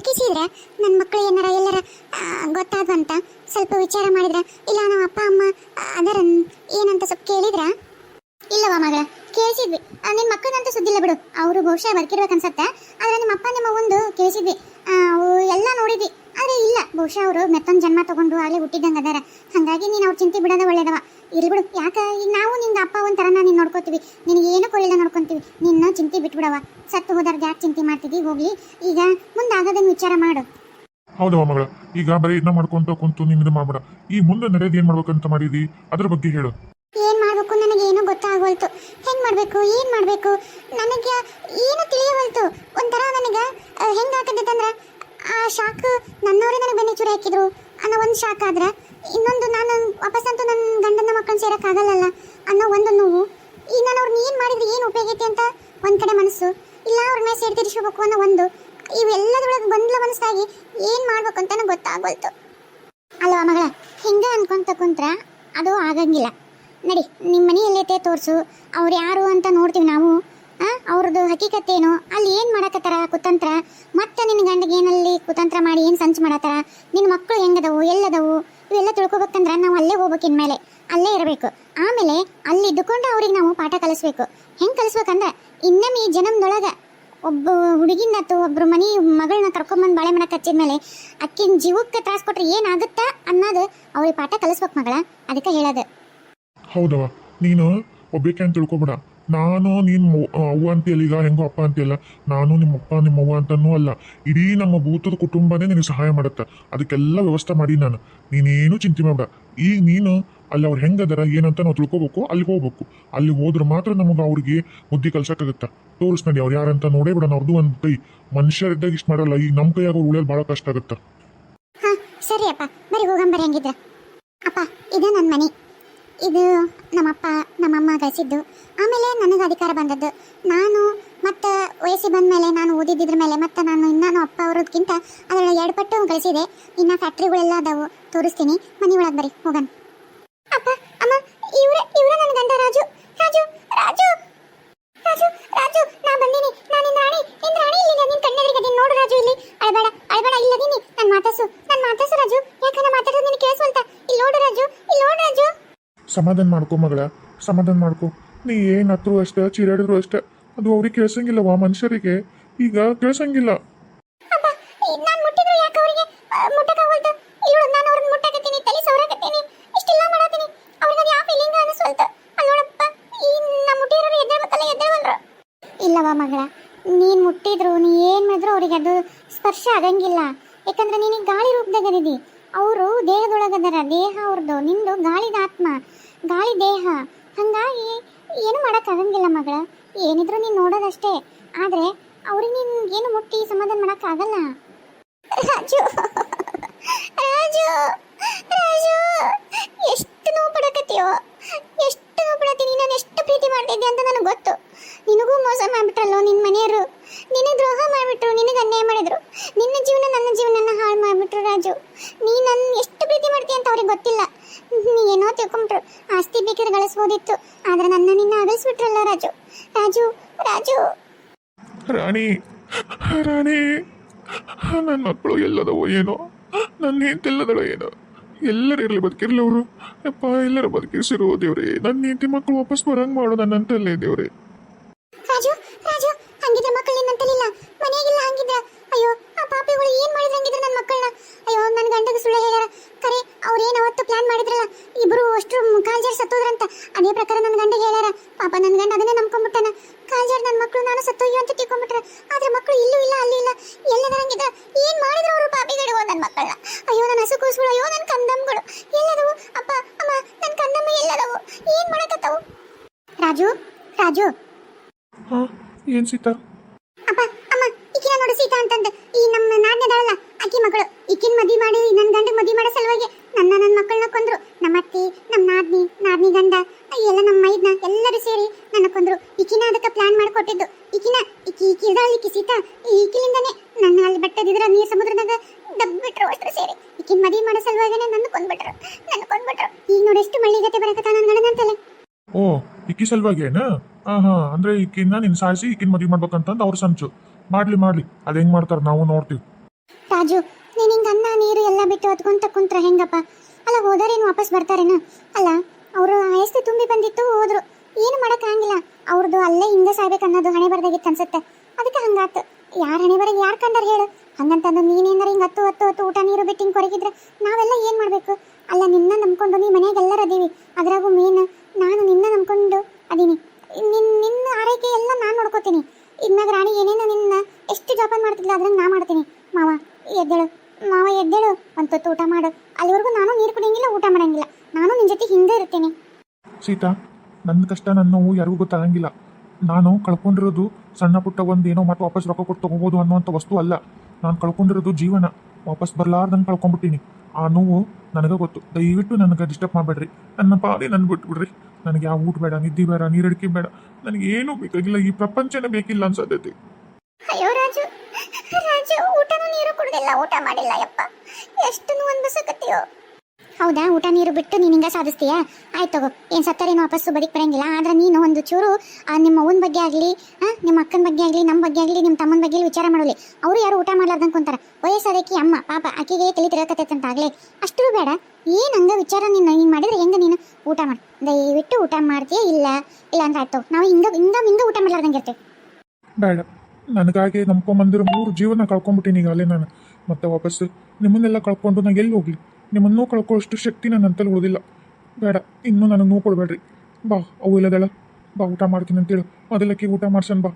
ಹುಡುಕಿಸಿದ್ರೆ ನನ್ನ ಮಕ್ಕಳು ಏನಾರ ಎಲ್ಲರ ಗೊತ್ತಾದ್ವು ಅಂತ ಸ್ವಲ್ಪ ವಿಚಾರ ಮಾಡಿದ್ರ, ಇಲ್ಲ ನಮ್ಮ ಅಪ್ಪ, ಅಮ್ಮ ಅದರ ಏನಂತ ಸ್ವಲ್ಪ ಕೇಳಿದ್ರ? ಇಲ್ಲವ ಮಗಳ ಕೇಳಿಸಿದ್ವಿ. ನಿನ್ನ ಮಕ್ಕಳಂತ ಸುದ್ದಿಲ್ಲ ಬಿಡು. ಅವರು ಬಹುಶಃ ಬರ್ಕಿರ್ಬೇಕು ಅನ್ಸತ್ತೆ. ಆದ್ರೆ ನಿಮ್ಮ ಅಪ್ಪ, ನಿಮ್ಮ ಒಂದು ಕೇಳಿಸಿದ್ವಿ. ಅವು ಎಲ್ಲ ನೋಡಿದ್ವಿ. ಆದ್ರೆ ಇಲ್ಲ, ಬಹುಶಃ ಅವರು ಮತ್ತೊಂದು ಜನ್ಮ ತಗೊಂಡು ಆಗಲೇ ಹುಟ್ಟಿದಂಗ ಅದಾರ. ಹಂಗಾಗಿ ನೀನು ಅವ್ರ ಚಿಂತೆ ಬಿಡೋದ ಒಳ್ಳೇದವ ಇಲ್ಲಿ ಬಿಡು. ಯಾಕ ನಾವು ನಿನ್ನ ಅಪ್ಪ ಒಂಥರ ನೀನು ನೋಡ್ಕೋತೀವಿ. ನಿನಗೆ ಏನು ಕೊಳ್ಳಿಲ್ಲ ನೋಡ್ಕೊತೀವಿ. ನಿನ್ನ ಚಿಂತೆ ಬಿಟ್ಬಿಡವ ಸತ್ತು ಹೋದಾರ್ದು ಯಾಕೆ ಚಿಂತೆ ಮಾಡ್ತಿದ್ದಿ ಹೋಗ್ಲಿ. ಈಗ ಮುಂದಾಗೋದನ್ನ ವಿಚಾರ ಮಾಡು. ಹೌದು ಮಗಳ. ಈಗ ಬರೀ ಇದನ್ನ ಮಾಡ್ಕೊಂತ ಕುಂತು ನಿಮ್ಮ ಇದು ಮಾಡ್ಬೇಡ. ಈ ಮುಂದೆ ನಡೆಯೋದು ಏನ್ ಮಾಡ್ಬೇಕಂತ ಮಾಡಿದಿ? ಅದ್ರ ಬಗ್ಗೆ ಹೇಳು. ಏನ್ ಮಾಡ್ಬೇಕು? ನನಗೆ ಏನೋ ಗೊತ್ತಾಗೋಲ್ತು. ಹೆಂಗ್ ಮಾಡ್ಬೇಕು? ಏನ್ ಮಾಡ್ಬೇಕು? ನನಗೆ ಏನು ತಿಳಿಯವಲ್ತು? ಒಂಥರ ನನಗೆ ಹೆಂಗ್ ಹಾಕದಂದ್ರ ಆ ಶಾಕ್ ನನ್ನವರೇ ನನಗೆ ಬೆನ್ನಿ ಚೂರಿ ಹಾಕಿದ್ರು ಅನ್ನೋ ಒಂದು ಶಾಕ್ ಆದ್ರೆ ಇನ್ನೊಂದು ನಾನು ವಾಪಸ್ ಅಂತ ನನ್ನ ಗಂಡನ ಮಕ್ಕಳನ್ನ ಸೇರಕ್ ಆಗಲ್ಲಲ್ಲ ಅನ್ನೋ ಒಂದು ನೋವು ಈಗ ನಾನು ಅವ್ರನ್ನ ಏನ್ ಮಾಡಿದ್ರೆ? ಏನು ಉಪಯೋಗ ಐತಿ ಅಂತ ಒಂದ್ ಕಡೆ ಮನಸ್ಸು, ಇಲ್ಲ ಅವ್ರ ಮೇಲೆ ಸೇರಿ ತಿರ್ಸ್ಕೋಬೇಕು ಅನ್ನೋ ಒಂದು, ಇವೆಲ್ಲದ್ರೊಳಗೆ ಗೊಂದಲ ಮನಸ್ಸಾಗಿ ಏನು ಮಾಡ್ಬೇಕು ಅಂತ ಗೊತ್ತಾಗೋಯ್ತು ಅಲ್ವಾ ಮಗಳ? ಹಿಂಗ ಅನ್ಕೊಂತ ಕುಂತ್ರ ಅದು ಆಗಂಗಿಲ್ಲ. ನಡಿ ನಿಮ್ಮ ಮನೆ ಎಲ್ಲೈತೆ ತೋರಿಸು, ಅವ್ರು ಯಾರು ಅಂತ ನೋಡ್ತೀವಿ ನಾವು. ಅವ್ರದ್ದು ಹಕೀಕತ್ತೇನು ಅಲ್ಲಿ ಏನು ಮಾಡಕತ್ತಾರ ಕುತಂತ್ರ? ಮತ್ತೆ ನಿನ್ನ ಗಂಡಿಗೆ ಏನಲ್ಲಿ ಕುತಂತ್ರ ಮಾಡಿ ಏನು ಸಂಚು ಮಾಡತ್ತಾರ? ನಿನ್ನ ಮಕ್ಕಳು ಹೆಂಗದವು, ಎಲ್ಲದವು? ಇವೆಲ್ಲ ತಿಳ್ಕೊಬೇಕಂದ್ರೆ ನಾವು ಅಲ್ಲೇ ಹೋಗ್ಬೇಕು ಇನ್ಮೇಲೆ. ಅಲ್ಲೇ ಇರಬೇಕು. ಆಮೇಲೆ ಅಲ್ಲಿ ಇದ್ದುಕೊಂಡು ಅವ್ರಿಗೆ ನಾವು ಪಾಠ ಕಲಿಸ್ಬೇಕು. ಹೆಂಗೆ ಕಲಿಸ್ಬೇಕಂದ್ರೆ ಇನ್ನೊಮ್ಮೆ ಈ ಜನಮ್ದೊಳಗ ಒಬ್ಬ ಹುಡುಗಿನ ಅಥವಾ ಒಬ್ರು ಮನಿ ಮಗಳನ್ನ ಕರ್ಕೊಂಬಂದು ಬಾಳೆ ಮನೆ ಕಚ್ಚಿದ ಮೇಲೆ ಅಕ್ಕಿನ ಜೀವಕ್ಕೆ ತ್ರಾಸ ಕೊಟ್ರೆ ಏನಾಗುತ್ತಾ ಅನ್ನೋದು ಅವ್ರಿಗೆ ಪಾಠ ಕಲಿಸ್ಬೇಕು ಮಗಳ. ಅದಕ್ಕೆ ಹೇಳೋದು. ಹೌದವ ನೀನು ಒಬ್ಬಕ್ಕೆ ಅಂತ ತಿಳ್ಕೊಬೇಡ. ನಾನು ನೀನು ಅವ್ವ ಅಂತೀಯಲ್ಲ ಈಗ, ಹೆಂಗೋ ಅಪ್ಪ ಅಂತೀಯಲ್ಲ, ನಾನು ನಿಮ್ಮ ಅಪ್ಪ ನಿಮ್ಮ ಅವ್ವ ಅಂತನೂ ಅಲ್ಲ. ಇಡೀ ನಮ್ಮ ಭೂತದ ಕುಟುಂಬನೇ ನಿನಗೆ ಸಹಾಯ ಮಾಡುತ್ತೆ. ಅದಕ್ಕೆಲ್ಲ ವ್ಯವಸ್ಥೆ ಮಾಡಿ ನಾನು. ನೀನೇನು ಚಿಂತೆ ಮಾಡಬೇಡ. ಈಗ ನೀನು ಅಲ್ಲಿ ಅವ್ರು ಹೆಂಗದಾರ ಏನಂತ ನಾವು ತಿಳ್ಕೊಬೇಕು ಅಲ್ಲಿ ಹೋಗ್ಬೇಕು. ಅಲ್ಲಿ ಹೋದ್ರೆ ಮಾತ್ರ ನಮಗೆ ಅವ್ರಿಗೆ ಬುದ್ಧಿ ಕಲ್ಸೋಕ್ಕಾಗುತ್ತೆ ತೋರಿಸ್ ನಡಿ ಅವ್ರು ಯಾರಂತ ನೋಡೇ ಬಿಡೋಣ ಅವ್ರದ್ದು ಒಂದು ಕೈ. ಮನುಷ್ಯರಿದ್ದಾಗ ಇಷ್ಟು ಮಾಡಲ್ಲ, ಈಗ ನಮ್ಮ ಕೈಯಾಗ ಅವ್ರು ಉಳಿಯೋದು ಭಾಳ ಕಷ್ಟ ಆಗುತ್ತೆ. ಸರಿ ಅಪ್ಪ. ಬರೀ ಹೋಗಂಬರಿ ಹಂಗಿದ್ರೆ. ಅಪ್ಪ, ಇದು ನನ್ನ ಮನೆ. ಇದು ನಮ್ಮಪ್ಪ, ನಮ್ಮಮ್ಮ ಗಳಿಸಿದ್ದು ಆಮೇಲೆ ನನಗೆ ಅಧಿಕಾರ ಬಂದದ್ದು. ನಾನು ಮತ್ತು ವಯಸ್ಸಿ ಬಂದ ಮೇಲೆ ನಾನು ಓದಿದ್ದಿದ್ರ ಮೇಲೆ ಮತ್ತು ನಾನು ಇನ್ನೂ ಅಪ್ಪ ಅವರದಕ್ಕಿಂತ ಅದರ ಎರಡು ಪಟ್ಟು ಗಳಿಸಿದೆ ಇನ್ನು ಫ್ಯಾಕ್ಟ್ರಿಗಳೆಲ್ಲ ಅದಾವು. ತೋರಿಸ್ತೀನಿ. ಮನೆ ಒಳಗೆ ಬರೀ ಹೋಗೋಣ ಅಪ್ಪ ಅಮ್ಮ ಇವ್ರೆ ಇವ್ರೆ ನನ್ನ ಗಂಡ ರಾಜು ರಾಜು ರಾಜು ರಾಜು ರಾಜು ನಾ ಬಂದೀನಿ ನಾನು ನಿನ್ನ ರಾಣಿ ನಿನ್ನ ರಾಣಿ ಇಲ್ಲಿದೆ ನಿನ್ನ ಕಣ್ಣೆದುರಿಗೆ ನೋಡು ರಾಜು ಇಲ್ಲಿ ಅಳಬೇಡ ಇಲ್ಲದೀನಿ ನಾನು ಮಾತಾಸು ನಾನು ಮಾತಾಸು ರಾಜು. ಯಾಕನ ಮಾತಾಡೋದು ನಿನಗೆ ಕೇಳಿಸ್ವಲ್ತ ಇಲ್ಲಿ ನೋಡು ರಾಜು. ಇಲ್ಲಿ ನೋಡು ರಾಜು. ಸಮಾಧಾನ ಮಾಡ್ಕೊ ಮಗಳ. ಸಮಾಧಾನ ಮಾಡ್ಕೊ. ನೀ ಏನ್ ಹತ್ರು ಅಷ್ಟೇ ಚೀರಾಡಿದ್ರು ಅಷ್ಟೇ ಅದು ಅವ್ರಿಗೆ ಕೇಳ್ಸಂಗಿಲ್ಲವಾ ಮನುಷ್ಯರಿಗೆ. ಈಗ ಕೇಳ್ಸಂಗಿಲ್ಲ. ಅಪ್ಪ ನಾನು ಮುಟ್ಟಿದ್ರು ಯಾಕೆ ಅವರಿಗೆ? ಇಲ್ಲಿ ನಾನು ಅವ್ರನ್ನ ಮುಟ್ಟಕತ್ತೀನಿ. ತಲೆ ಸೌರಕತ್ತೀನಿ ಇಷ್ಟೆಲ್ಲ ಮಾಡತ್ತೀನಿ ಅವ್ರಿಗೆ ಅದು ಯಾವ ಫೀಲಿಂಗ್ ಅನಿಸ್ವಲ್ತು ಅಲ್ಲಿ ನೋಡಪ್ಪ ಈ ನಾ ಮುಟ್ಟಿರೋರು ಎದ್ದೇಳ್ಬೇಕಲ್ಲ ಎದ್ದೇಳವಲ್ರು. ಇಲ್ಲವ ಮಗಳ. ನೀನು ಮುಟ್ಟಿದ್ರು, ನೀ ಏನು ಮಾಡಿದ್ರು ಅವ್ರಿಗೆ ಅದು ಸ್ಪರ್ಶ ಆಗಂಗಿಲ್ಲ. ಯಾಕಂದ್ರೆ ನೀನು ಗಾಳಿ ರೂಪದಾಗ ಅದಿದಿ. ಅವರು ದೇಹದೊಳಗದಾರ, ದೇಹ ಅವ್ರದ್ದು ನಿಂದು ಗಾಳಿದ ಆತ್ಮ, ಗಾಳಿ ದೇಹ. ಹಂಗಾಗಿ ಏನು ಮಾಡೋಕ್ಕಾಗಂಗಿಲ್ಲ ಮಗಳ. ಏನಿದ್ರು ನೀನು ನೋಡೋದಷ್ಟೇ. ಆದರೆ ಅವ್ರಿಗೆ ನೀನು ಏನು ಮುಟ್ಟಿ ಸಮಾಧಾನ ಮಾಡೋಕ್ಕಾಗಲ್ಲ ರಾಜು ರಾಜು ರಾಜು, ಎಷ್ಟು ನೋವು ಪಡಕತ್ತೀಯೋ? ಎಷ್ಟು ನೋವು ಪಡತ್ತೀನಿ ನಾನು ಎಷ್ಟು ಪ್ರೀತಿ ಮಾಡ್ತಿದ್ದೆ ಅಂತ ನನಗೆ ಗೊತ್ತು. ಮೋಸ ಮಾಡ್ಬಿಟ್ರಲ್ಲೋ ನಿನ್ನ ಮನೆಯವರು? ನಿನ್ನ ದ್ರೋಹ ಮಾಡಿಬಿಟ್ರು, ನಿನಗೆ ಅನ್ಯಾಯ ಮಾಡಿದ್ರು. ನಿನ್ನ ಜೀವನ ನನ್ನ ಜೀವನನ ಹಾಳು ಮಾಡಿಬಿಟ್ರು ರಾಜು. ನೀ ನನ್ನ ಎಷ್ಟು ಪ್ರೀತಿ ಮಾಡ್ತೀಯ ಅಂತ ಅವ್ರಿಗೆ ಗೊತ್ತಿಲ್ಲ. ನೀ ಏನೋ ತಿಳ್ಕೊಂಬಿಟ್ರು. ಆಸ್ತಿ ಬೇಕಿದ್ರೆ ಗಳಿಸ್ಬೋದಿತ್ತು. ಆದ್ರೆ ನನ್ನ ನಿನ್ನ ಅಗಲಿಸ್ಬಿಟ್ರಲ್ಲ ರಾಜು. ರಾಜು ರಾಜು. ರಾಣಿ ರಾಣಿ ನನ್ನ ಮಕ್ಕಳು ಎಲ್ಲದವೋ ಏನೋ? ನನ್ನ ಹೆಂಡತಿಲ್ಲದಳೋ ಏನೋ? ಎಲ್ಲರಿರಲಿ ಬದುಕಿರಲಿ ಅವರು. ಅಪ್ಪ ಎಲ್ಲರೂ ಬದುಕಿಸಿರೋ ದೇವ್ರೆ. ನನ್ನ ಹೆಂಡತಿ ಮಕ್ಕಳು ವಾಪಸ್ ಬರಂಗೆ ಮಾಡು ನನ್ನಂತಲ್ಲೇ ದೇವ್ರೆ. ಪ್ಲಾನ್ ಮಾಡಿದ್ರಲ್ಲ, ಇಬ್ರು ಅಷ್ಟು ಕಾಲ್ ಜಾರಿ ಸತ್ತೋದ್ರಂತ. ಅದೇ ಪ್ರಕಾರ ನನ್ನ ಗಂಡ ಹೇಳ್ಯಾರ, ಪಾಪ ನನ್ನ ಗಂಡ ಅದನ್ನೇ ನಂಬ್ಕೊಂಡ್ಬಿಟ್ಟಾನ. ಕಾಲ್ ಜಾರಿ ನನ್ನ ಮಕ್ಕಳು ನಾನು ಸತ್ತೋಯ್ಯೋ ಅಂತ ತಿಳ್ಕೊಂಡ್ಬಿಟ್ರೆ. ಆದ್ರೆ ಮಕ್ಕಳು ಇಲ್ಲೂ ಇಲ್ಲ, ಅಲ್ಲಿ ಇಲ್ಲ. ಎಲ್ಲ ಹಂಗಿದ್ರ ಏನ್ ಮಾಡಿದ್ರು ಅವರು ಪಾಪಿಗಳು ನನ್ನ ಮಕ್ಕಳ ಅಯ್ಯೋ ನನ್ನ ಹಸು ಕೂಸುಗಳು, ಅಯ್ಯೋ ನನ್ನ ಕಂದಮ್ಮಗಳು. ಎಲ್ಲದವು? ಅಪ್ಪ, ಅಮ್ಮ ನನ್ನ ಕಂದಮ್ಮ ಎಲ್ಲದವು? ಏನ್ ಮಾಡಕತ್ತವು? ರಾಜು ರಾಜು. ಏನ್ ಸೀತಾ ಅಪ್ಪ ಅಮ್ಮ ಈಕಿನ ನೋಡು ಸೀತಾ ಅಂತಂದ ಈ ನಮ್ಮ ನಾದ್ನದಾಳಲ್ಲ ಅಕ್ಕಿ ಮಗಳು ಈಕಿನ ಮದ್ವಿ ಮಾಡಿ ನನ್ನ ಗಂಡ ಮದ್ವಿ ಮಾಡೋ ಸಲುವಾಗಿ ನನ್ನ ನನ್ನ ಮಕ್ಕಳನ್ನ ಕೊಂದ್ರು ನಮ್ಮ ಅತ್ತಿ ನಮ್ಮ ನಾದ್ನಿ ನಾದ್ನಿ ಗಂಡ ಎಲ್ಲ ನಮ್ಮ ಮೈದ್ನ ಎಲ್ಲರೂ ಸೇರಿ ನನ್ನ ಕೊಂದ್ರು ಈಕಿನ ಅದಕ್ಕೆ ಪ್ಲಾನ್ ಮಾಡಿಕೊಟ್ಟಿದ್ದು ಈಕಿನ ಈಕಿ ಕಿಸಿತ ಈ ಈಕಿ ನನ್ನ ಅಲ್ಲಿ ಬೆಟ್ಟದಿದ್ರ ನೀರು ಸಮುದ್ರದಾಗ ದಬ್ಬಿಟ್ರು ಅಷ್ಟು ಸೇರಿ. ಈಕಿನ ಮದಿ ಮಾಡೋ ಸಲುವಾಗನೇ ನನ್ನ ಕೊಂದ್ಬಿಟ್ರು. ನನ್ನ ಕೊಂದ್ಬಿಟ್ರು. ಈಗ ನೋಡಿ ಎಷ್ಟು ಮಳ್ಳಿಗತೆ ಬರಕತ್ತ ನನ್ನ ಅಂತಲೇ. ಓ ಇಕ್ಕಿ ಸಲುವಾಗೇನ? ಆಹಾ ಹಾ ಅಂದ್ರೆ ಈಕಿನ ನಿನ್ ಸಾಯಿಸಿ ಈಕಿನ ಮದಿ ಮಾಡ್ಬೇಕಂತಂದ್ ಅವ್ರ ಸಂಚು. ಮಾಡ್ಲಿ ಮಾಡ್ಲಿ. ಅದ ಹೆಂಗ್ ಮಾಡ್ತಾರ ನಾವು ನೋಡ್ತೀವಿ. ರಾಜು ನೀನು ಹಿಂಗೆ ಅನ್ನ ನೀರು ಎಲ್ಲಾ ಬಿಟ್ಟು ಹೊತ್ಕೊಂತ ಕುಂತ್ರ ಹೆಂಗಪ್ಪ? ಅಲ್ಲ ಹೋದರೇನು ವಾಪಸ್ ಬರ್ತಾರೇನು? ಅಲ್ಲ ಅವರು ಆಯಸ್ಸು ತುಂಬಿ ಬಂದಿತ್ತು ಹೋದ್ರು. ಏನು ಮಾಡೋಕ್ಕಾಗಿಲ್ಲ ಅವ್ರದ್ದು ಅಲ್ಲೇ ಹಿಂದೆ ಸಾಯ್ಬೇಕು ಅನ್ನೋದು ಹಣೆ ಬರ್ದಾಗಿತ್ತು ಅನ್ಸುತ್ತೆ. ಅದಕ್ಕೆ ಹಂಗಾತು. ಯಾರ ಹಣೆ ಯಾರು ಕಂಡರ್ ಹೇಳು? ಹಂಗಂತಂದು ನೀನೇನಾರ ಹಿಂಗೆ ಹತ್ತು ಹತ್ತು ಹತ್ತು ಊಟ ನೀರು ಬಿಟ್ಟು ಹಿಂಗೆ ಕೊರಗಿದ್ರೆ ನಾವೆಲ್ಲ ಏನು ಮಾಡಬೇಕು? ಅಲ್ಲ, ನಿನ್ನ ನಂಬ್ಕೊಂಡು ನೀ ಮನೆಯಾಗ ಎಲ್ಲರೂ ಅದೀವಿ. ಅದರಾಗೂ ಮೇನ್ ನಾನು ನಿನ್ನ ನಂಬ್ಕೊಂಡು ಅದೀನಿ. ನಿನ್ನ ನಿನ್ನ ಆರೈಕೆ ಎಲ್ಲ ನಾನು ನೋಡ್ಕೋತೀನಿ. ಇನ್ನಾಗ ರಾಣಿ ಏನೇನು ನಿನ್ನ ಎಷ್ಟು ಜೋಪಾನ ಮಾಡ್ತಿದ್ಲ ಅದ್ರಂಗೆ ನಾ ಮಾಡ್ತೀನಿ. ಮಾವ, ಎದ್ದೇಳು. ಮಾವ, ಎದ್ದೇಳು. ಒಂದು ಊಟ ಮಾಡು. ಅಲ್ಲಿವರೆಗೂ ನಾನು ನೀರು ಕುಡಿಯಂಗಿಲ್ಲ, ಊಟ ಮಾಡಂಗಿಲ್ಲ. ನಾನು ನಿನ್ನ ಜೊತೆ ಹಿಂದೆ ಇರ್ತೀನಿ. ಸೀತಾ ನನ್ನ ಕಷ್ಟ ನನ್ನ ನೋವು ಯಾರಿಗೂ ಗೊತ್ತಾಗಂಗಿಲ್ಲ. ನಾನು ಕಳ್ಕೊಂಡಿರೋದು ಸಣ್ಣ ಪುಟ್ಟ ಒಂದು ಏನೋ ಮತ್ತೆ ವಾಪಸ್ ರೊಕ್ಕ ಕೊಟ್ಟು ತಗೋಬೋದು ಅನ್ನುವಂಥ ವಸ್ತು ಅಲ್ಲ. ನಾನು ಕಳ್ಕೊಂಡಿರೋದು ಜೀವನ. ವಾಪಸ್ ಬರ್ಲಾರ್ದಂಗೆ ಕಳ್ಕೊಂಡ್ಬಿಟ್ಟಿನಿ. ಆ ನೋವು ನನಗೆ ಗೊತ್ತು. ದಯವಿಟ್ಟು ನನಗೆ ಡಿಸ್ಟರ್ಬ್ ಮಾಡಬೇಡ್ರಿ. ನನ್ನ ಪಾಡಿ ನನ್ನ ಬಿಟ್ಬಿಡ್ರಿ. ನನಗೆ ಯಾವ ಊಟ ಬೇಡ, ನಿದ್ದೆ ಬೇಡ, ನೀರಡಿಕೆ ಬೇಡ. ನನಗೆ ಏನೂ ಬೇಕಾಗಿಲ್ಲ. ಈ ಪ್ರಪಂಚನೇ ಬೇಕಿಲ್ಲ ಅನ್ಸತೈತಿ. ಅಯ್ಯೋ ರಾಜು. ಊಟ ಮಾಡಿಲ್ಲ ಯಪ್ಪ. ಎಷ್ಟು ಅನ್ಬಸಕತ್ತೀಯೋ ಹೌದಾ? ಊಟ ನೀರು ಬಿಟ್ಟು ನೀನು ಹಿಂಗ ಸಾಧಿಸ್ತೀಯಾ? ಆಯ್ತು ತಗೋ. ಏನು ಸತ್ತರೇನು ವಾಪಸ್ಸು ಬದುಕ್ ಬರಂಗಿಲ್ಲ. ಆದ್ರೆ ನೀನು ಒಂದು ಚೂರು ನಿಮ್ಮ ಅವ್ವನ ಬಗ್ಗೆ ಆಗಲಿ ನಿಮ್ಮ ಅಕ್ಕನ ಬಗ್ಗೆ ಆಗಲಿ ನಮ್ಮ ಬಗ್ಗೆ ಆಗಲಿ ನಿಮ್ಮ ತಮ್ಮನ ಬಗ್ಗೆ ವಿಚಾರ ಮಾಡೋಲಿ. ಅವರು ಯಾರು ಊಟ ಮಾಡ್ಲಾರ್ದಂಗೆ ಕುಂತಾರ ವಯಸ್ಸಾದಕ್ಕೆ ಅಮ್ಮ, ಪಾಪ, ಅಕ್ಕಿಗೆ ತಲೆ ಅಂತ ಆಗ್ಲಿ. ಅಷ್ಟು ಬೇಡ. ಏನು ಹಂಗೆ ವಿಚಾರ ನೀನು ಹಿಂಗೆ ಮಾಡಿದ್ರೆ ಹೆಂಗೆ ನೀನು ಊಟ ಮಾಡಿ? ದಯವಿಟ್ಟು ಊಟ ಮಾಡ್ತೀಯ ಇಲ್ಲ? ಇಲ್ಲ ಅಂದ್ರೆ ಆಯ್ತು ನಾವು ಹಿಂಗೆ ಹಿಂಗೆ ಹಿಂಗೆ ಊಟ ಮಾಡ್ಲಾರ್ದಂಗೆ ಇರ್ತೀವಿ. ಬೇಡ. ನನಗಾಗಿ ನಂಬ್ಕೊಂಬಂದಿರೋ ಮೂರು ಜೀವನ ಕಳ್ಕೊಂಡ್ಬಿಟ್ಟಿನಿ ಈಗ ಅಲ್ಲೇ ನಾನು. ಮತ್ತೆ ವಾಪಸ್ಸು ನಿಮ್ಮನ್ನೆಲ್ಲ ಕಳ್ಕೊಂಡು ನಾನು ಎಲ್ಲಿ ಹೋಗ್ಲಿ? ನಿಮ್ಮನ್ನೂ ಕಳ್ಕೊಳ್ಳೋಷ್ಟು ಶಕ್ತಿ ನನ್ನ ಅಂತಲ್ಲಿ ಉಳಿದಿಲ್ಲ. ಬೇಡ, ಇನ್ನೂ ನನಗೆ ನೋವು ಕೊಡಬೇಡ್ರಿ ಬಾ, ಅವು ಇಲ್ಲದಳ ಬಾ, ಊಟ ಮಾಡ್ತೀನಿ ಅಂತೇಳು. ಅಕ್ಕಿಗೆ ಊಟ ಮಾಡ್ಸನ್ ಬಾ.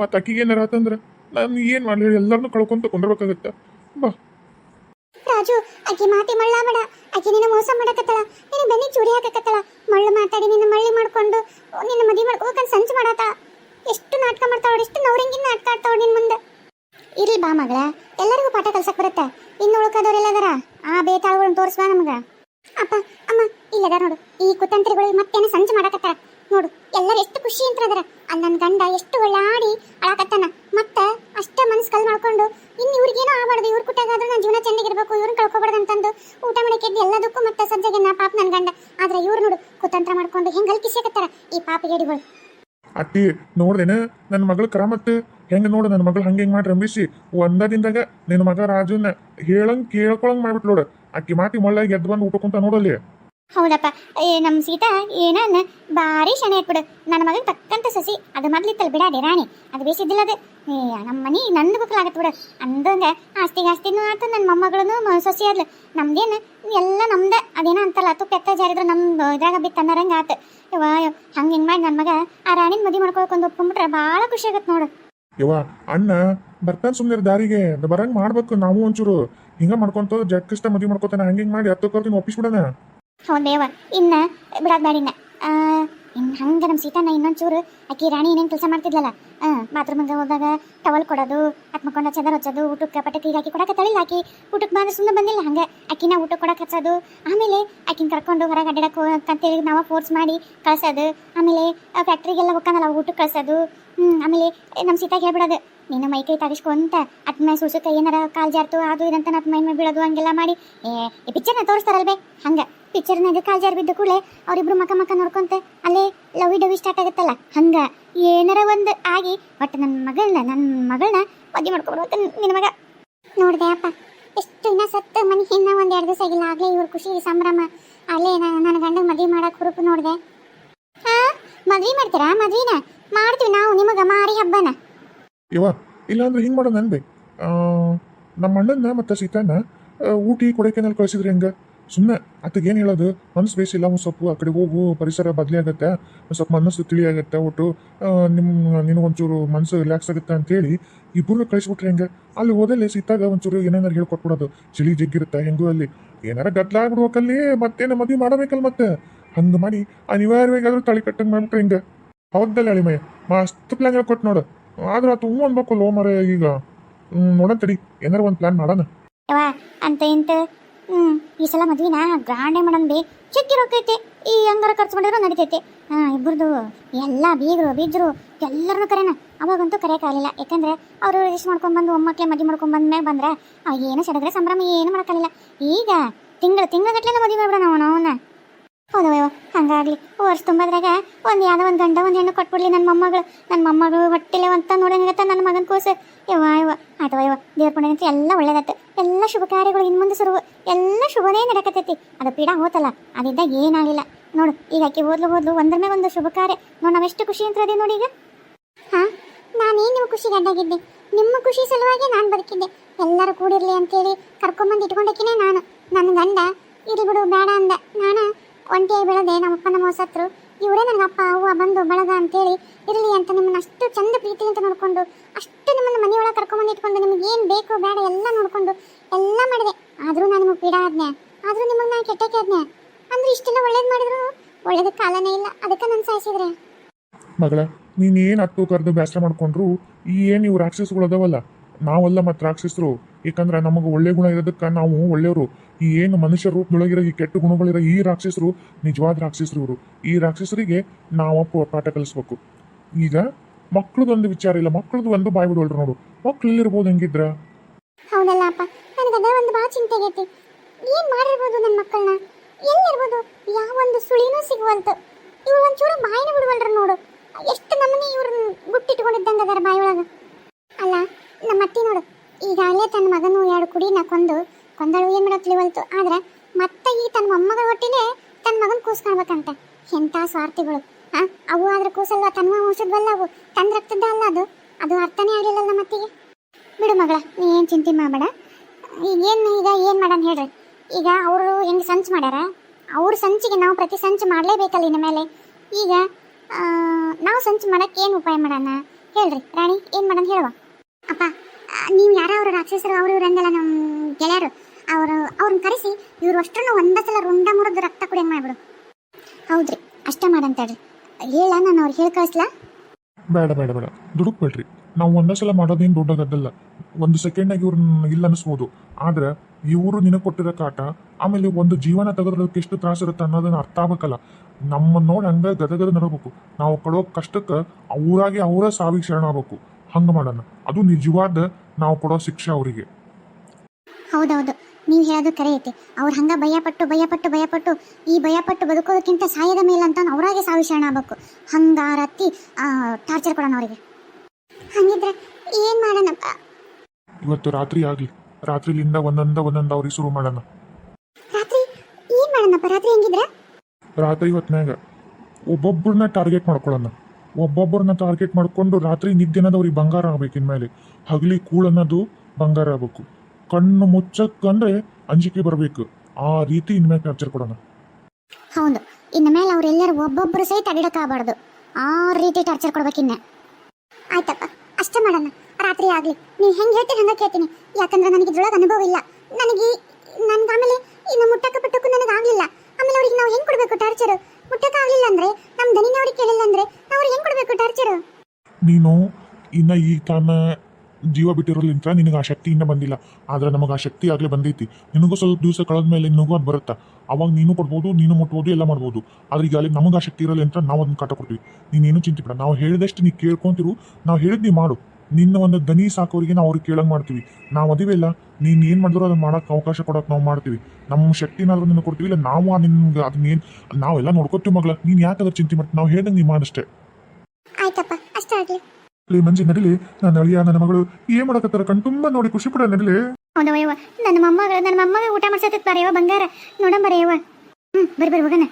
ಮತ್ತು ಅಕ್ಕಿಗೆ ಏನಾರ ಆತಂದ್ರೆ ನಾನು ಏನು ಮಾಡಲಿ ಎಲ್ಲರನ್ನೂ ಕಳ್ಕೊಂತ ತಗೊಂಡಿರ್ಬೇಕಾಗತ್ತೆ ಬಾ. ರಾಜು ಅಕ್ಕಿ ಮಾತಿ ಮಳ್ಳ ಬೇಡ ಅಕ್ಕಿ ನಿನ್ನ ಮೋಸ ಮಾಡಕತ್ತಳ. ನಿನ್ನ ಬೆನ್ನಿ ಚೂರಿ ಹಾಕಕತ್ತಳ. ಮಳ್ಳು ಮಾತಾಡಿ ನಿನ್ನ ಮಳ್ಳಿ ಮಾಡ್ಕೊಂಡು, ನಿನ್ನ ಮದಿ ಮಾಡ್ಕೋಕಂತ ಸಂಚು ಮಾಡತ್ತ ಎಷ್ಟು ನಾಟಕ ಮಾಡ್ತಾವಳ ಎಷ್ಟು ನವರಂಗಿನ ನಾಟಕ ಆಡ್ತಾವ ನಿನ್ನ ಮುಂದೆ. ಇರ್ಲಿ ಬಾ ಮಗಳ. ಎಲ್ಲರಿಗೂ ಪಾಠ ಕಲ್ಸಕ್ ಬರುತ್ತೆ. ಇನ್ನು ಉಳ್ಕೋದವ್ರೆಲ್ಲದಾರ ಆ ಬೇತಾಳುಗಳನ್ನ ತೋರಿಸ್ಬಾ ನಮ್ಗ. ಅಪ್ಪ, ಅಮ್ಮ, ಇಲ್ಲದ ನೋಡು. ಈ ಕುತಂತ್ರಿಗಳು ಮತ್ತೇನ ಸಂಜೆ ಮಾಡಕತ್ತಾರ. ನೋಡು, ಎಲ್ಲರೂ ಎಷ್ಟು ಖುಷಿ ಅಂತ ಅದರ ಅಲ್ಲಿ ನನ್ನ ಗಂಡ ಎಷ್ಟು ಒಳ್ಳಾಡಿ ಅಳಾಕತ್ತಾನ. ಮತ್ತ ಅಷ್ಟ ಮನ್ಸ್ ಕಲ್ ಮಾಡ್ಕೊಂಡು ಇನ್ನು ಇವ್ರಿಗೇನೋ ಆಗಬಾರ್ದು. ಇವ್ರ ಕುಟ್ಟಾಗಾದ್ರೂ ನನ್ನ ಜೀವನ ಚೆನ್ನಾಗಿರ್ಬೇಕು. ಇವ್ರನ್ನ ಕಳ್ಕೊಬಾರ್ದು ಅಂತಂದು ಊಟ ಮಾಡಕ್ಕೆ ಎಲ್ಲದಕ್ಕೂ ಮತ್ತೆ ಸಜ್ಜಗೆ ನಾ ಪಾಪ ನನ್ನ ಗಂಡ. ಆದ್ರೆ ಇವ್ರು ನೋಡು, ಕುತಂತ್ರ ಮಾಡ್ಕೊಂಡು ಹೆಂಗ್ ಅಲ್ಲಿ ಈ ಈ ಪಾಪಿಗೇಡಿಗಳು. ಅಟ್ಟಿ ನೋಡ್ದೇನ? ನನ್ನ ಮಗಳ ಕರಾಮತ್ತು ಹೆಂಗೆ ನೋಡು, ನನ್ನ ಮಗಳು ಹಂಗೆ ಹೆಂಗೆ ಮಾಡಿ ರಂಬಿಸಿ ಒಂದ ದಿನದಾಗ ನಿನ್ನ ಮಗ ರಾಜುನ ಹೇಳಂಗ್ ಕೇಳ್ಕೊಳಂಗ್ ಮಾಡ್ಬಿಟ್ಟು ನೋಡು. ಅಕ್ಕಿ ಮಾತಿ ಮೊಳ್ಳಾಗಿ ಎದ್ದು ಬಂದು ಊಟಕ್ಕಂತ ನೋಡಲ್ಲಿ. ಹೌದಪ್ಪ. ಏ ನಮ್ಮ ಸೀತಾ, ಏನನ್ನ ಭಾರಿ ಶನಿ ಆಯ್ತು ನನ್ನ ಮಗನ್ ತಕ್ಕಂತ ಸಸಿ, ಅದು ಮೊದ್ಲಿತ್ತಲ್ಲ ಬಿಡಾಡಿ ರಾಣಿ. ಅದು ಬೇಸಿದ್ದಿಲ್ಲ ಅದು. ಏ, ನಮ್ಮ ಮನಿ ನಂದು ಬುಕ್ಲಾಗತ್ತೆ ಬಿಡು. ಅಂದಂಗ ಆಸ್ತಿ ಆಸ್ತಿನೂ ಆತು ನನ್ನ ಮೊಮ್ಮಗಳನ್ನು ಸಸಿ ಆದ್ಲು. ನಮ್ದೇನು? ಎಲ್ಲ ನಮ್ದ. ಅದೇನೋ ಅಂತಲ್ಲ, ತುಪ್ಪ ಎತ್ತ ಜಾರಿದ್ರೆ ನಮ್ಮ ಇದ್ರಾಗ ಬಿತ್ತ ಅನ್ನರಂಗ ಆತು. ಹಂಗೆ ಹಿಂಗೆ ಮಾಡಿ ನನ್ನ ಮಗ ಆ ರಾಣಿನ ಮದುವೆ ಒಂದು ಒಪ್ಕೊಂಡ್ಬಿಟ್ರೆ ಭಾಳ ಖುಷಿ ಆಗತ್ತೆ ನೋಡು. ಯವ್ವ, ಅಣ್ಣ, ಬರ್ತಾನೆ ಸುಮ್ಮನೆ ದಾರಿಗೆ. ಬರಂಗ್ ಮಾಡ್ಬೇಕು, ನಾವು ಒಂಚೂರು. ಹಿಂಗ ಮಾಡ್ಕೊಂತ ಜಕ್ಕಷ್ಟ ಮದ್ವಿ ಮಾಡ್ಕೊತಾನೆ, ಹಂಗೆ ಮಾಡಿ ಹತ್ತು ಕರ್ತೀನಿ ಒಪ್ಪಿಸ್ಬಿಡಣ ಹೌದೇವ ಇನ್ನ ಬಿಡಾಕ್ ಬ್ಯಾಡಿನ ಹಂಗೆ ನಮ್ಮ ಸೀತನ ಇನ್ನೊಂಚೂರು ಆಕಿ ರಾಣಿ ಏನೇನು ಕೆಲಸ ಮಾಡ್ತಿದ್ಲಲ್ಲ ಬಾತ್ರೂಮ್ಗೆ ಹೋದಾಗ ಟವಲ್ ಕೊಡೋದು, ಅತ್ ಮಕ್ಕೊಂಡ ಚದರ್ ಹಚ್ಚೋದು ಊಟಕ್ಕೆ ಪಟಕ್ಕೆ ಹಾಕಿ ಕೊಡಕ್ಕೆ ಕೊಡಕತ್ತಾಳಿಲ್ಲ ಹಾಕಿ, ಊಟಕ್ಕೆ ಬಂದ್ರೆ ಸುಮ್ಮನೆ ಬಂದಿಲ್ಲ ಹಂಗೆ. ಆಕಿನ ಊಟಕ್ಕೆ ಕೊಡಕ್ಕೆ ಹಚ್ಚೋದು, ಆಮೇಲೆ ಅಕ್ಕಿನ ಕರ್ಕೊಂಡು ಹೊರಗೆ ಅಡ್ಡಾಡಕ್ಕೆ ಹೋಗಕ್ಕಂತೇಳಿ ನಾವು ಫೋರ್ಸ್ ಮಾಡಿ ಕಳ್ಸೋದು, ಆಮೇಲೆ ಫ್ಯಾಕ್ಟ್ರಿಗೆಲ್ಲ ಹೋಗ್ಕಂದಲ್ಲ ಊಟಕ್ಕೆ ಕಳ್ಸೋದು ಆಮೇಲೆ ನಮ್ಮ ಸೀತಾಗೆ ಹೇಳ್ಬಿಡೋದು ನೀನು ಮೈ ಕೈ ತಗಿಸ್ಕೊಂತ ಅತ್ ಮೈ ಸುಳ್ಸುತ್ತ ಏನಾರ ಕಾಲ್ ಜಾರ್ತು, ಅದು ಇದಂತ ನತ್ ಮೈ ಮೇಲೆ ಬೀಳೋದು, ಹಂಗೆಲ್ಲ ಮಾಡಿ. ಈ ಪಿಕ್ಚರ್ನ ತೋರಿಸ್ತಾರಲ್ವೇ? ಹಂಗೆ. ಪಿಕ್ಚರ್ನಾಗ ಕಾಲ್ ಜಾರ್ ಬಿದ್ದ ಕೂಡಲೇ ಅವರಿಬ್ರು ಮಕ ಮಕ ನೋಡ್ಕೊಂತ ಅಲ್ಲೇ ಲವಿ ಡವಿ ಸ್ಟಾರ್ಟ್ ಆಗುತ್ತಲ್ಲ? ಹಂಗ. ಏನಾರ ಒಂದು ಆಗಿ, ಒಟ್ಟು ನನ್ನ ಮಗಳನ್ನ ನನ್ನ ಮಗಳನ್ನ ಮದುವೆ ಮಾಡ್ಕೊಬಿಡುವಂತ ನಿನ್ನ ಮಗ. ನೋಡಿದೆ ಅಪ್ಪ, ಎಷ್ಟು ಇನ್ನ ಸತ್ತು ಮನೆ ಇನ್ನ ಒಂದು ಎರಡು ದಿವಸ ಆಗಿಲ್ಲ. ಆಗ್ಲೇ ಇವ್ರ ಖುಷಿ ಸಂಭ್ರಮ. ಅಲ್ಲೇ ನನ್ನ ಗಂಡ ಮದುವೆ ಮಾಡಕ್ ಹುರುಪು ನೋಡಿದೆ. ಹಾ? ಮದ್ವೆ ಮಾಡ್ತೀರಾ? ಮದ್ವಿನ? ಮಾಡ್ತೀವಿ ನಾವು, ನಿಮಗೆ ಮಾರಿ ಹಬ್ಬನ. ಯವ್ವ ಇಲ್ಲಾಂದ್ರೆ ಹಿಂಗೆ ಮಾಡೋಣ ಅನ್ಬೇ ನಮ್ಮ ಅಣ್ಣನ ಮತ್ತು ಸೀತಾನ ಊಟಿ ಕೊಡೈಕೆನಲ್ಲಿ ಕಳಿಸಿದ್ರಿ ಹೆಂಗೆ. ಸುಮ್ಮನೆ ಆತಗೇನು ಹೇಳೋದು? ಮನಸ್ಸು ಬೇಸಿಲ್ಲ, ಒಂದು ಸ್ವಲ್ಪ ಆ ಕಡೆ ಹೋಗು, ಪರಿಸರ ಬದಲಿ ಆಗತ್ತೆ, ಒಂದ್ ಸ್ವಲ್ಪ ಮನಸ್ಸು ತಿಳಿ ಆಗತ್ತೆ ಒಟ್ಟು. ನಿಮ್ಮ ನಿನಗೊಂಚೂರು ಮನಸ್ಸು ರಿಲ್ಯಾಕ್ಸ್ ಆಗುತ್ತೆ ಅಂತೇಳಿ ಇಬ್ಬರು ಕಳಿಸ್ಬಿಟ್ರೆ ಹೆಂಗೆ? ಅಲ್ಲಿ ಹೋದಲ್ಲಿ ಸೀತಾಗ ಒಂಚೂರು ಏನೇನಾರು ಹೇಳ್ಕೊಟ್ಬಿಡೋದು. ಚಳಿ ಜಗ್ಗಿರುತ್ತೆ ಹೆಂಗೂ ಅಲ್ಲಿ. ಏನಾರ ಗದ್ದಲ ಆಗ್ಬಿಡ್ಬೇಕಲ್ಲಿ ಮತ್ತೇನು ಮದುವೆ ಮಾಡಬೇಕಲ್ಲ ಮತ್ತೆ? ಹಂಗೆ ಮಾಡಿ ಅನಿವಾರ್ಯವಾಗಾದ್ರೂ ತಳಿ ಕಟ್ಟಂಗೆ ಮಾಡ್ಬಿಟ್ರೆ ಹೆಂಗೆ? ಹೌದಲ್ಲ ಅಳಿಮಯ್ಯ ಮಸ್ತ್ ಪ್ಲಾನ್ ಹೇಳ್ಕೊಟ್ಟು ನೋಡು. ಆದ್ರೆ ಅದು ಹ್ಞೂ ಅನ್ಬೇಕು ಲೋ ಮರ ಈಗ. ನೋಡೋಣ ತಡಿ. ಏನಾರ ಒಂದು ಪ್ಲಾನ್ ಮಾಡೋಣ. ಯವ್ವ, ಅಂತ ಇಂತ ಹ್ಮ್, ಈ ಸಲ ಮದ್ವಿನ ಗ್ರಾಂಡೇ ಮಾಡನ್ ಬಿ. ಚಿಕ್ಕಿ ರೊಕ್ಕೈತಿ ಈ ಹಂಗಾರ ಖರ್ಚು ಮಾಡಿದ್ರು ನಡಿತೈತಿ. ಹಾ ಇಬ್ಬರದು ಎಲ್ಲ ಬೀಗರು, ಬೀಜರು ಎಲ್ಲರನ್ನೂ ಕರೆನ. ಅವಾಗಂತೂ ಕರೆಯಕ್ಕಾಗಲಿಲ್ಲ ಯಾಕಂದ್ರೆ ಅವರು ರಿಜಿಸ್ಟರ್ ಮಾಡ್ಕೊಂಡ್ಬಂದು ಒಮ್ಮಕ್ಳೆ ಮದುವೆ ಮಾಡ್ಕೊಂಡ್ ಬಂದ ಮ್ಯಾಗ ಬಂದ್ರೆ ಏನು ಸಡಗರ ಸಂಭ್ರಮ ಏನು ಮಾಡೋಕ್ಕಾಗಲಿಲ್ಲ. ಈಗ ತಿಂಗಳ ತಿಂಗಳ ಗಟ್ಟಲೆ ಮದುವೆ ಮಾಡ್ಬಿಡೋಣ ನಾವು ಅವನ್ನ ಹೌದವ ಹಂಗಾಗ್ಲಿ. ವರ್ಷ ತುಂಬದ್ರಾಗ ಒಂದು ಯಾವ್ದೋ ಒಂದು ಗಂಡ ಒಂದು ಹೆಣ್ಣು ಕೊಟ್ಬಿಡ್ಲಿ ನನ್ನ ಮೊಮ್ಮಗಳು. ನನ್ನ ಮೊಮ್ಮಗಳು ಹೊಟ್ಟಿಲೆ ಅಂತ ನೋಡಂಗತ್ತ ನನ್ನ ಮಗನ ಕೂಸು. ಯವ್ವ ಯವ್ವ. ಅಥವಾ ಯವ್ವ. ದೇವ್ರ ಪುಣ್ಯಂತ ಎಲ್ಲ ಒಳ್ಳೇದಾಯ್ತು ಎಲ್ಲ ಶುಭ ಕಾರ್ಯಗಳು ಇನ್ನು ಮುಂದೆ ಎಲ್ಲ ಶುಭನೇ ನಡಕತ್ತೈತಿ. ಅದು ಪೀಡ ಹೋತಲ್ಲ, ಅದಿದ್ದಾಗ ಏನಾಗಲಿಲ್ಲ. ನೋಡು, ಈಗ ಆಕೆ ಓದ್ಲು ಹೋದ್ಲು, ಒಂದ್ರ ಮೇಲೆ ಒಂದು ಶುಭ ಕಾರ್ಯ. ನೋಡು ನಾವೆಷ್ಟು ಖುಷಿ ಅಂತ ಅದೇ ನೋಡಿ ಈಗ. ಹಾ? ನಾನೇನು ನಿಮ್ಮ ಖುಷಿ ಗಂಡಾಗಿದ್ದೆ ನಿಮ್ಮ ಖುಷಿ ಸಲುವಾಗಿ ನಾನು ಬದುಕಿದ್ದೆ. ಎಲ್ಲರೂ ಕೂಡಿರಲಿ ಅಂತೇಳಿ ಕರ್ಕೊಂಬಂದು ಇಟ್ಕೊಂಡಕ್ಕಿನೇ ನಾನು. ನನ್ನ ಗಂಡ ಇರಿ ಬಿಡು, ಬೇಡ ಅಂದ. ನಾನು ಒಂಟಿಯಾಗಿ ಬೆಳೆದೆ ನಮ್ಮಪ್ಪ ನಮ್ಮ ಹೊಸತ್ರು ಇವರೇ ನನಗೆ ಅಪ್ಪ, ಅವ್ವ ಬಂದು ಬಳಗ ಅಂತೇಳಿ, ಇರಲಿ ಅಂತ ನಿಮ್ಮನ್ನ ಅಷ್ಟು ಚಂದ ಪ್ರೀತಿಯಿಂದ ನೋಡಿಕೊಂಡು, ಅಷ್ಟು ನಿಮ್ಮನ್ನು ಮನೆಯೊಳಗೆ ಕರ್ಕೊಂಬಂದು ಇಟ್ಕೊಂಡು ನಿಮಗೆ ಏನು ಬೇಕು ಬೇಡ ಎಲ್ಲ ನೋಡಿಕೊಂಡು, ಎಲ್ಲ ಮಾಡಿದೆ. ಆದರೂ ನಾನು ನಿಮಗೆ ಪೀಡಾ ಆದ್ನೆ. ಆದರೂ ನಿಮಗೆ ನಾನು ಕೆಟ್ಟಕ್ಕೆ ಆದ್ನೆ. ಅಂದ್ರೆ ಇಷ್ಟೆಲ್ಲ ಒಳ್ಳೇದು ಮಾಡಿದ್ರು? ಒಳ್ಳೇದಕ್ಕೆ ಕಾಲನೇ ಇಲ್ಲ. ಅದಕ್ಕೆ ನನ್ನ ಸಾಯಿಸಿದ್ರೆ? ಮಗಳ, ನೀನೇನು ಹತ್ತು ಕರೆದು ಬೇಸರ ಮಾಡ್ಕೊಂಡ್ರು? ಈ ಏನು ಇವು ರಾಕ್ಷಸಗಳು ಅದಾವಲ್ಲ? ನಾವಲ್ಲ ಮತ್ತೆ ರಾಕ್ಷಸರು. ಯಾಕಂದ್ರೆ ನಮಗೆ ಒಳ್ಳೆ ಗುಣ ಇರೋದಕ್ಕೆ ನಾವು ಒಳ್ಳೆಯವರು. ಈ ಏನು ಮನುಷ್ಯ ರೂಪದೊಳಗಿರೋ ಈ ಕೆಟ್ಟ ಗುಣಗಳಿರೋ ಈ ರಾಕ್ಷಸರು ನಿಜವಾದ ರಾಕ್ಷಸರು ಇವರು. ಈ ರಾಕ್ಷಸರಿಗೆ ನಾವು ಪಾಠ ಕಲಿಸ್ಬೇಕು. ಈಗ ಮಕ್ಕಳದೊಂದು ವಿಚಾರ ಇಲ್ಲ ಮಕ್ಕಳದ್ದು ಒಂದು ಬಾಯಿ ಬಿಡೋಳ್ರಿ ನೋಡು. ಮಕ್ಳು ಇಲ್ಲಿರ್ಬೋದು ಹೆಂಗಿದ್ರ? ಹೌದಲ್ಲ ಅಪ್ಪ ಅದ ಒಂದು ಭಾಳ ಚಿಂತೆ ಆಗೈತಿ. ಏನ್ ಮಾಡಿರ್ಬೋದು ನನ್ನ ಮಕ್ಕಳನ್ನ ಎಲ್ಲಿರ್ಬೋದು? ಯಾವ ಒಂದು ಸುಳಿನೂ ಸಿಗುವಂತ. ಇವ್ರು ಒಂಚೂರು ಬಾಯಿನ ಬಿಡುವಲ್ರ ನೋಡು. ಎಷ್ಟು ನಮ್ಮನೆ ಇವ್ರನ್ನ ಗುಟ್ಟಿಟ್ಕೊಂಡಿದ್ದಂಗೆ ಅದಾರ ಬಾಯಿ ಒಳಗ. ಅಲ್ಲ, ನಮ್ಮ ಅತ್ತಿ ನೋಡು ಈಗಾಗಲೇ ತನ್ನ ಮಗನು ಎರಡು ಕುಡಿನ ಕೊಂದು ಕೊಂದಳು ಏನ್ ಮಾಡೋ ತಿಳಿವಲ್ತು? ಆದ್ರೆ ಮತ್ತೆ ಈ ತನ್ನ ಮೊಮ್ಮಗ ಹೊಟ್ಟಿನೇ ತನ್ನ ಮಗನ್ ಕೂಸ್ಕೊಳ್ಬೇಕಂತೆ ಎಂಥ ಸ್ವಾರ್ಥಿಗಳು. ಹಾ ಅವು ಆದ್ರೆ ಕೂಸಲ್ವಾ? ತನ್ನ ವಂಶದ್ವಲ್ಲ ಅವು. ತನ್ನ ರಕ್ತದ ಅಲ್ಲ ಅದು. ಅದು ಅರ್ಥನೇ ಆಗಲಿಲ್ಲ ಮತ್ತಿಗೆ. ಬಿಡು ಮಗಳ ಏನು ಚಿಂತೆ ಮಾಡಬೇಡ. ಈಗೇನು ಈಗ ಏನು ಮಾಡೋಣ ಹೇಳ್ರಿ? ಈಗ ಅವರು ಹೆಂಗೆ ಸಂಚ್ ಮಾಡ್ಯಾರ? ಅವ್ರ ಸಂಚಿಗೆ ನಾವು ಪ್ರತಿ ಸಂಚು ಮಾಡಲೇಬೇಕಲ್ಲ ಇನ್ನ ಮೇಲೆ. ಈಗ ನಾವು ಸಂಚು ಮಾಡಕ್ಕೆ ಏನು ಉಪಾಯ ಮಾಡೋಣ? ಹೇಳ್ರಿ, ರಾಣಿ, ಏನು ಮಾಡೋಣ ಹೇಳುವ? ಅಪ್ಪ ನೀವು ಯಾರೋ ಅವರು ರಾಕ್ಷಸರು, ಅವರು ಇವರಂದೆಲ್ಲ ನಮ್ಮ ಗೆಳೆಯರು. ಅವರು ಅವ್ರನ್ನ ಕರೆಸಿ ಇವ್ರು ಅಷ್ಟನ್ನು ಒಂದೇ ಸಲ ರುಂಡ ಮುರಿದು ರಕ್ತ ಕುಡಿಯಂಗೆ ಮಾಡ್ಬಿಡು. ಹೌದ್ರಿ, ಅಷ್ಟೇ ಮಾಡಂತ ಹೇಳ್ರಿ ಹೇಳ, ನಾನು ಅವ್ರಿಗೆ ಹೇಳಿ ಕಳಿಸ್ಲಾ? ಬೇಡ ಬೇಡ ಬೇಡ. ದುಡುಕ್ಬೇಡ್ರಿ. ನಾವು ಒಂದೇ ಸಲ ಮಾಡೋದೇನು ದೊಡ್ಡದಲ್ಲ ಒಂದು ಸೆಕೆಂಡಾಗಿ ಇವ್ರನ್ನ ಇಲ್ಲ ಅನಿಸ್ಬೋದು ಆದ್ರೆ ಇವರು ನಿನಗೆ ಕೊಟ್ಟಿರೋ ಕಾಟ, ಆಮೇಲೆ ಒಂದು ಜೀವನ ತೆಗೆದ್ರದಕ್ಕೆ ಎಷ್ಟು ತ್ರಾಸ ಇರುತ್ತೆ ಅನ್ನೋದನ್ನ ಅರ್ಥ ಆಗ್ಬೇಕಲ್ಲ. ನಮ್ಮ ನೋಡಿ ಹಂಗೆ ಗದಗದ ನಡಬೇಕು. ನಾವು ಕೊಡೋ ಕಷ್ಟಕ್ಕೆ ಅವರಾಗಿ ಅವರ ಸಾವಿಗೆ ಶರಣ ಆಗ್ಬೇಕು ಹಂಗೆ ಮಾಡೋಣ. ಅದು ನಿಜವಾದ ನಾವು ಕೊಡೋ ಶಿಕ್ಷೆ ಅವರಿಗೆ. ಹೌದೌದು. ನೀವು ಹೇಳೋದು ಕರೆ ಐತಿ. ಅವ್ರು ಹಂಗ ಭಯಪಟ್ಟು ಭಯಪಟ್ಟು ಭಯಪಟ್ಟು ಈ ಭಯಪಟ್ಟು ಬದುಕೋದಕ್ಕಿಂತ ಸಾಯದ ಮೇಲೆ ಅಂತ ಅವರಾಗೆ ಸಾವು ಶರಣ ಆಗ್ಬೇಕು. ಹಂಗ ರತ್ತಿ ಟಾರ್ಚರ್ ಕೊಡೋಣ ಅವರಿಗೆ. ಹಂಗಿದ್ರೆ ಏನ್ ಮಾಡೋಣಪ್ಪ ಇವತ್ತು ರಾತ್ರಿ ಆಗಲಿ. ರಾತ್ರಿಲಿಂದ ಒಂದೊಂದ ಒಂದೊಂದ ಅವ್ರಿಗೆ ಶುರು ಮಾಡೋಣ. ರಾತ್ರಿ ಏನ್ ಮಾಡೋಣಪ್ಪ? ರಾತ್ರಿ ಹೆಂಗಿದ್ರೆ? ರಾತ್ರಿ ಹೊತ್ನ್ಯಾಗ ಒಬ್ಬೊಬ್ಬರನ್ನ ಟಾರ್ಗೆಟ್ ಮಾಡ್ಕೊಳ್ಳೋಣ ಒಬ್ಬೊಬ್ಬರನ್ನ ಟಾರ್ಗೆಟ್ ಮಾಡ್ಕೊಂಡು ರಾತ್ರಿ ನಿದ್ದೆ ಅನ್ನೋದು ಅವ್ರಿಗೆ ಬಂಗಾರ ಆಗ್ಬೇಕು ಇನ್ಮೇಲೆ. ಹಗಲಿ ಕೂಳ್ ಅನ್ನೋದು ಬಂಗಾರ ಆಗ್ಬೇಕು. ಕಣ್ಣು ಮುಚ್ಚಕ್ಕಂದ್ರೆ ಅಂಜಿಕೆ ಬರಬೇಕು. ಆ ರೀತಿ ಇನ್ಮೇಲೆ ಕ್ಯಾಪ್ಚರ್ ಕೊಡೋಣ. ಹೌದು. ಇನ್ನು ಮೇಲೆ ಅವರೆಲ್ಲರೂ ಒಬ್ಬೊಬ್ಬರು ಸಹಿತ ಅಡಿಡಕ್ಕಾಗಬಾರ್ದು ಆ ರೀತಿ ಟಾರ್ಚರ್ ಕೊಡ್ಬೇಕಿನ್ನ ಆಯ್ತಪ್ಪ, ಅಷ್ಟೇ ಮಾಡೋಣ. ರಾತ್ರಿ ಆಗಲಿ. ನೀವು ಹೆಂಗೆ ಹೇಳ್ತೀನಿ ಹಂಗೆ ಕೇಳ್ತೀನಿ. ಯಾಕಂದ್ರೆ ನನಗೆ ಇದ್ರೊಳಗೆ ಅನುಭವ ಇಲ್ಲ. ನನಗೆ ನನ್ಗೆ ಆಮೇಲೆ ಇನ್ನು ಮುಟ್ಟಕ್ಕ ಪಟ್ಟಕ್ಕೂ ನನಗೆ ಆಗ್ಲಿಲ್ಲ ಆಮೇಲೆ ಅವ್ರಿಗೆ ನಾವು ಹೆಂಗೆ ಕೊಡಬೇಕು ಟಾರ್ಚರ್ ಮುಟ್ಟಕ್ಕ ಆಗ್ಲಿಲ್ಲ ಅಂದ್ರೆ ನಮ್ಮ ದನಿನ ಅವ್ರಿಗೆ ಕೇಳಿಲ್ಲ ಅಂದ್ರೆ ನಾವು ಅವ್ರಿಗೆ ಹೆಂಗೆ ಕೊಡಬೇಕು ಟಾರ್ಚರ್ ನೀನು ಇನ್ನು ಈಗ ತಾನ ಜೀವ ಬಿಟ್ಟಿರೋಲಿಂತ ನಿನಗೆ ಆ ಶಕ್ತಿ ಇನ್ನೂ ಬಂದಿಲ್ಲ. ಆದ್ರೆ ನಮಗೆ ಆ ಶಕ್ತಿ ಆಗಲೇ ಬಂದೈತಿ. ನಿನಗೂ ಸ್ವಲ್ಪ ದಿವಸ ಕಳೆದ ಮೇಲೆ ನಿನಗೂ ಅದು ಬರುತ್ತಾ? ಅವಾಗ ನೀನು ಕೊಡ್ಬೋದು, ನೀನು ಮುಟ್ಬೋದು, ಎಲ್ಲ ಮಾಡ್ಬೋದು. ಆದರೆ ಈಗ ಅಲ್ಲಿ ನಮಗೆ ಆ ಶಕ್ತಿ ಇರಲ್ಲ ಅಂತ ನಾವು ಅದನ್ನ ಕಾಟ ಕೊಡ್ತೀವಿ ನೀನೇನು ಚಿಂತೆ ಬೇಡ. ನಾವು ಹೇಳಿದಷ್ಟು ನೀ ಕೇಳ್ಕೊಂತಿರು, ನಾವು ಹೇಳಿದ್ ನೀ ಮಾಡು. ನಿನ್ನ ಒಂದು ದನಿ ಸಾಕೋರಿಗೆ ನಾವು ಅವ್ರಿಗೆ ಕೇಳಂಗೆ ಮಾಡ್ತೀವಿ. ನಾವು ಅದಿವೆಲ್ಲ ನೀನು ಏನು ಮಾಡಿದ್ರು ಅದನ್ನ ಮಾಡೋಕ್ಕೆ ಅವಕಾಶ ಕೊಡೋಕೆ ನಾವು ಮಾಡ್ತೀವಿ. ನಮ್ಮ ಶಕ್ತಿನಾದ್ರೂ ನಿನಗೆ ಕೊಡ್ತೀವಿ, ಇಲ್ಲ ನಾವು ನಿನ್ಗೆ ಅದನ್ನೇನು, ನಾವೆಲ್ಲ ನೋಡ್ಕೊತೀವಿ ಮಗಳ. ನೀನು ಯಾಕೆ ಅದ್ರ ಚಿಂತೆ ಮಾಡ್ತೀವಿ ನಾವು ಹೇಳ್ದಂಗೆ ನೀ ಮಾಡಷ್ಟೇ ಲೇ ಮಂಜಿ ನಡಿಲಿ, ನನ್ನ ಅಳಿಯ, ನನ್ನ ಮಗಳು, ಏನ್ ಮಾಡಕತ್ತಾರ ಕಣ್ ತುಂಬಾ ನೋಡಿ ಖುಷಿ ಪಡ ನಡಿಲಿ. ಹೌದವ ನನ್ನ ಮೊಮ್ಮಗಳು, ನನ್ನ ಮೊಮ್ಮಗ ಊಟ ಮಾಡ್ಸತ್ತ ಬರೆಯವ ಬಂಗಾರ. ನೋಡಂಬರೆಯವ ಹ್ಞೂ ಬರ್ರಿ ಬರ್ರಿ, ಹೋಗೋಣ.